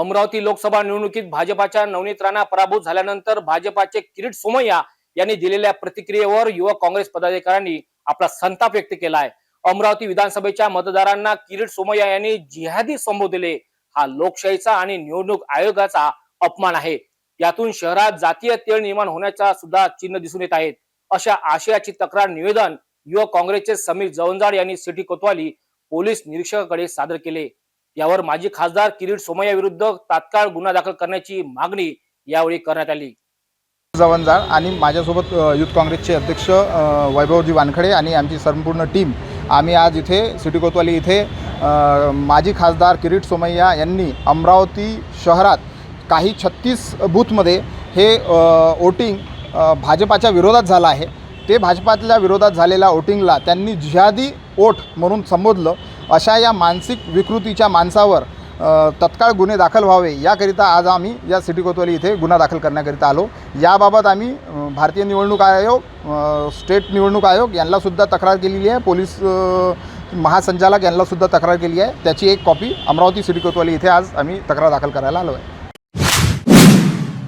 अमरावती लोकसभा निवडणुकीत भाजपाच्या नवनीत राणा पराभूत झाल्यानंतर भाजपाचे किरीट सोमय्या यांनी दिलेल्या प्रतिक्रियेवर युवक काँग्रेस पदाधिकाऱ्यांनी आपला संताप व्यक्त केला आहे अमरावती विधानसभेच्या मतदारांना किरीट सोमय्या यांनी जिहादी संबोधले. हा लोकशाहीचा आणि निवडणूक आयोगाचा अपमान आहे. यातून शहरात जातीय तेळ निर्माण होण्याचा सुद्धा चिन्ह दिसून येत आहेत. अशा आशयाची तक्रार निवेदन युवक काँग्रेसचे समीर जवंजाड यांनी सिटी कोतवाली पोलीस निरीक्षकाकडे सादर केले. यावर माजी खासदार किरीट सोमय्या विरुद्ध तात्काळ गुन्हा दाखल करण्याची मागणी यावेळी करण्यात आली. जवंजाळ आणि माझ्यासोबत युथ काँग्रेसचे अध्यक्ष वैभवजी वानखडे आणि आमची संपूर्ण टीम. आम्ही आज इथे सिटी कोतवाली इथे माजी खासदार किरीट सोमय्या यांनी अमरावती शहरात काही छत्तीस बूथमध्ये हे वोटिंग भाजपाच्या विरोधात झालं आहे. ते भाजपातल्या विरोधात झालेल्या वोटिंगला त्यांनी जिहादी ओठ म्हणून संबोधलं. अशा या मानसिक विकृतीच्या माणसावर तत्काळ गुन्हे दाखल व्हावे याकरिता आज आम्ही या सिटी कोतवाली इथे गुन्हा दाखल करण्याकरिता आलो. याबाबत आम्ही भारतीय निवडणूक आयोग स्टेट निवडणूक आयोग यांनासुद्धा तक्रार केलेली आहे. पोलीस महासंचालक यांनासुद्धा तक्रार केली आहे. त्याची एक कॉपी अमरावती सिटी कोतवाली इथे आज आम्ही तक्रार दाखल करायला आलो आहे.